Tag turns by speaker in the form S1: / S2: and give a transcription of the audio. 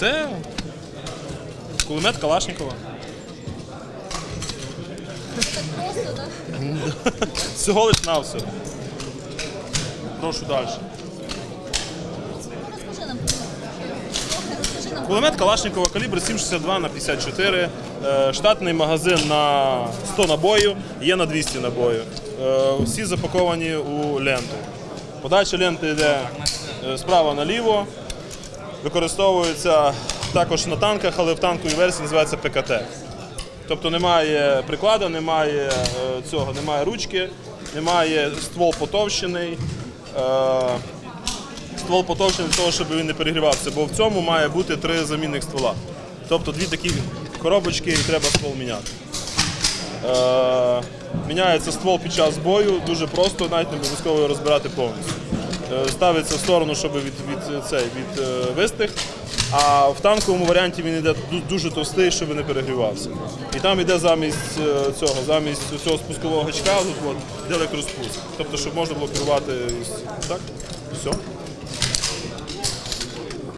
S1: Це кулемет Калашникова. Всього лиш на все. Прошу далі. Кулемет Калашникова калібр 7,62 на 54. Е, Штатний магазин на 100 набоїв, є на 200 набоїв. Е, Всі запаковані у ленту. Подача ленти йде е, справа наліво. Використовується також на танках, але в танковій версії називається ПКТ. Тобто немає прикладу, немає е, цього, немає ручки, немає ствол потовщений. Е, ствол потовщений для того, щоб він не перегрівався, бо в цьому має бути три замінних ствола. Тобто дві такі коробочки і треба ствол міняти. Е, міняється ствол під час бою, дуже просто, навіть не обов'язково розбирати повністю. Е, ставиться в сторону, щоб від, від, цей, від е, вистих. А в танковому варіанті він йде дуже товстий, щоб не перегрівався. І там йде замість е, цього, замість цього спускового гачка, йде електроспуск. Тобто, щоб можна було керувати. Так? Все.